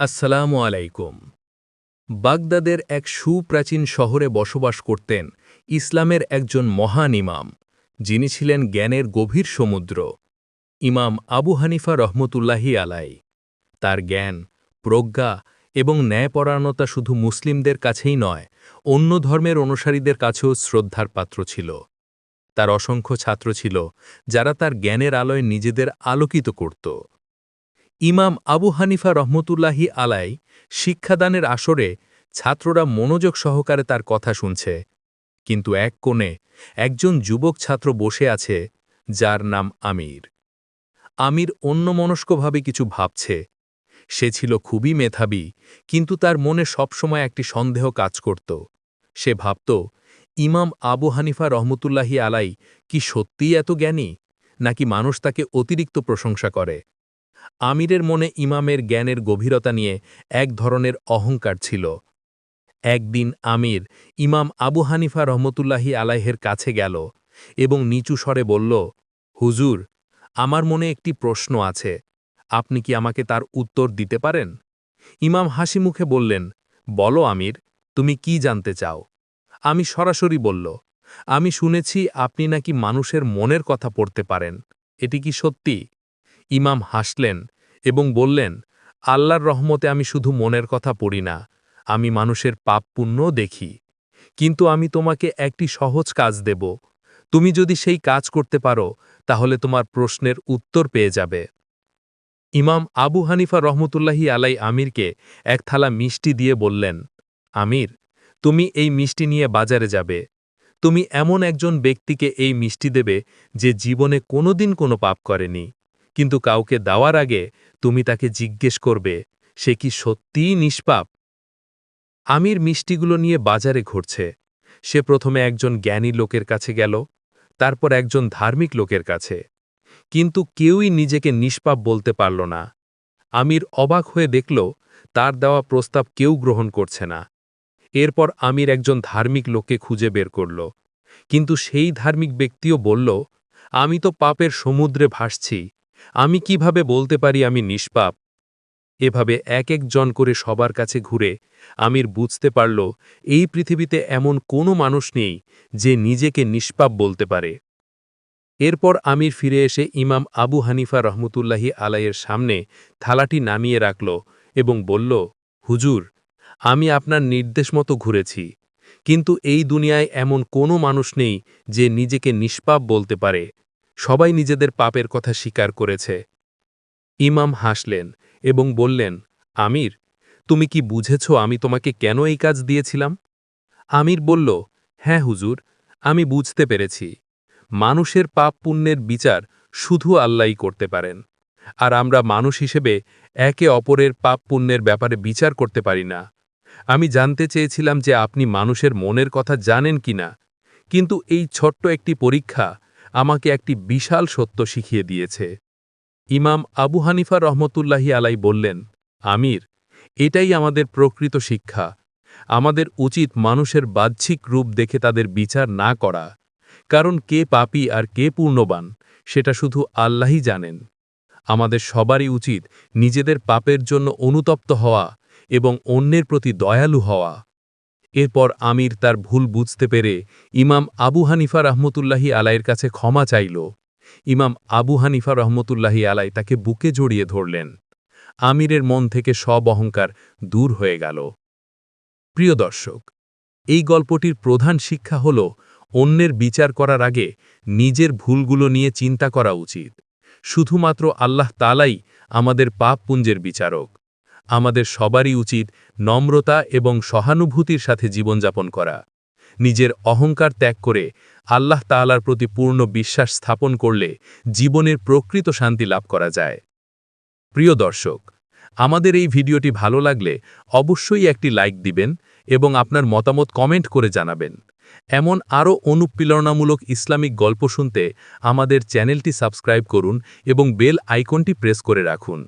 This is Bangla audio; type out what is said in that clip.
আসসালামু আলাইকুম। বাগদাদের এক সুপ্রাচীন শহরে বসবাস করতেন ইসলামের একজন মহান ইমাম, যিনি ছিলেন জ্ঞানের গভীর সমুদ্র। ইমাম আবু হানিফা রহমতুল্লাহি আলাই তার জ্ঞান, প্রজ্ঞা এবং ন্যায়পরায়ণতা শুধু মুসলিমদের কাছেই নয়, অন্য ধর্মের অনুসারীদের কাছেও শ্রদ্ধার পাত্র ছিল। তার অসংখ্য ছাত্র ছিল, যারা তার জ্ঞানের আলোয় নিজেদের আলোকিত করত। ইমাম আবু হানিফা রহমতুল্লাহি আলাই শিক্ষাদানের আসরে ছাত্ররা মনোযোগ সহকারে তার কথা শুনছে। কিন্তু এক কোণে একজন যুবক ছাত্র বসে আছে, যার নাম আমির। আমির অন্যমনস্কভাবে কিছু ভাবছে। সে ছিল খুবই মেধাবী, কিন্তু তার মনে সবসময় একটি সন্দেহ কাজ করত। সে ভাবত, ইমাম আবু হানিফা রহমতুল্লাহি আলাই কি সত্যিই এত জ্ঞানী? নাকি মানুষ তাকে অতিরিক্ত প্রশংসা করে? আমিরের মনে ইমামের জ্ঞানের গভীরতা নিয়ে এক ধরনের অহংকার ছিল। একদিন আমির ইমাম আবু হানিফা রহমতুল্লাহি আলাইহের কাছে গেল এবং নিচু স্বরে বলল, হুজুর, আমার মনে একটি প্রশ্ন আছে। আপনি কি আমাকে তার উত্তর দিতে পারেন? ইমাম হাসি মুখে বললেন, বলো আমির, তুমি কি জানতে চাও? আমি সরাসরি বলল, আমি শুনেছি আপনি নাকি মানুষের মনের কথা পড়তে পারেন। এটি কি সত্যি? ইমাম হাসলেন এবং বললেন, আল্লাহর রহমতে আমি শুধু মনের কথা পড়ি না, আমি মানুষের পাপ পুণ্যও দেখি। কিন্তু আমি তোমাকে একটি সহজ কাজ দেব। তুমি যদি সেই কাজ করতে পারো, তাহলে তোমার প্রশ্নের উত্তর পেয়ে যাবে। ইমাম আবু হানিফা রহমতুল্লাহি আলাই আমিরকে এক থালা মিষ্টি দিয়ে বললেন, আমির, তুমি এই মিষ্টি নিয়ে বাজারে যাবে। তুমি এমন একজন ব্যক্তিকে এই মিষ্টি দেবে যে জীবনে কোনোদিন কোনো পাপ করেনি। কিন্তু কাউকে দেওয়ার আগে তুমি তাকে জিজ্ঞেস করবে, সে কি সত্যিই নিষ্পাপ? আমির মিষ্টিগুলো নিয়ে বাজারে ঘুরছে। সে প্রথমে একজন জ্ঞানী লোকের কাছে গেল, তারপর একজন ধার্মিক লোকের কাছে। কিন্তু কেউই নিজেকে নিষ্পাপ বলতে পারল না। আমির অবাক হয়ে দেখল, তার দেওয়া প্রস্তাব কেউ গ্রহণ করছে না। এরপর আমির একজন ধার্মিক লোককে খুঁজে বের করল। কিন্তু সেই ধার্মিক ব্যক্তিও বলল, আমি তো পাপের সমুদ্রে ভাসছি আমি কীভাবে বলতে পারি আমি নিষ্পাপ? এভাবে এক একজন করে সবার কাছে ঘুরে আমির বুঝতে পারল, এই পৃথিবীতে এমন কোনো মানুষ নেই যে নিজেকে নিষ্পাপ বলতে পারে। এরপর আমির ফিরে এসে ইমাম আবু হানিফা রহমতুল্লাহি আলাইয়ের সামনে থালাটি নামিয়ে রাখল এবং বলল, হুজুর, আমি আপনার নির্দেশ মতো ঘুরেছি, কিন্তু এই দুনিয়ায় এমন কোনো মানুষ নেই যে নিজেকে নিষ্পাপ বলতে পারে। সবাই নিজেদের পাপের কথা স্বীকার করেছে। ইমাম হাসলেন এবং বললেন, আমির, তুমি কি বুঝেছ আমি তোমাকে কেন এই কাজ দিয়েছিলাম? আমির বলল হ্যাঁ হুজুর, আমি বুঝতে পেরেছি। মানুষের পাপ পুণ্যের বিচার শুধু আল্লাহই করতে পারেন। আর আমরা মানুষ হিসেবে একে অপরের পাপ পুণ্যের ব্যাপারে বিচার করতে পারি না। আমি জানতে চেয়েছিলাম যে আপনি মানুষের মনের কথা জানেন কিনা। কিন্তু এই ছোট্ট একটি পরীক্ষা আমাকে একটি বিশাল সত্য শিখিয়ে দিয়েছে। ইমাম আবু হানিফা রহমতুল্লাহি আলাই বললেন, আমির, এটাই আমাদের প্রকৃত শিক্ষা। আমাদের উচিত মানুষের বাহ্যিক রূপ দেখে তাদের বিচার না করা। কারণ কে পাপী আর কে পূর্ণবান, সেটা শুধু আল্লাহই জানেন। আমাদের সবারই উচিত নিজেদের পাপের জন্য অনুতপ্ত হওয়া এবং অন্যের প্রতি দয়ালু হওয়া। এরপর আমির তার ভুল বুঝতে পেরে ইমাম আবু হানিফা রহমতুল্লাহি আলাইয়ের কাছে ক্ষমা চাইল। ইমাম আবু হানিফা রহমতুল্লাহি আলাই তাকে বুকে জড়িয়ে ধরলেন। আমিরের মন থেকে সব অহংকার দূর হয়ে গেল। প্রিয় দর্শক, এই গল্পটির প্রধান শিক্ষা হল, অন্যের বিচার করার আগে নিজের ভুলগুলো নিয়ে চিন্তা করা উচিত। শুধুমাত্র আল্লাহ তালাই আমাদের পাপ পুঞ্জের বিচারক। আমাদের সবারই উচিত নম্রতা এবং সহানুভূতির সাথে জীবনযাপন করা। নিজের অহংকার ত্যাগ করে আল্লাহ তালার প্রতি পূর্ণ বিশ্বাস স্থাপন করলে জীবনের প্রকৃত শান্তি লাভ করা যায়। প্রিয় দর্শক, আমাদের এই ভিডিওটি ভালো লাগলে অবশ্যই একটি লাইক দিবেন এবং আপনার মতামত কমেন্ট করে জানাবেন। এমন আরও অনুপ্রেরণামূলক ইসলামিক গল্প শুনতে আমাদের চ্যানেলটি সাবস্ক্রাইব করুন এবং বেল আইকনটি প্রেস করে রাখুন।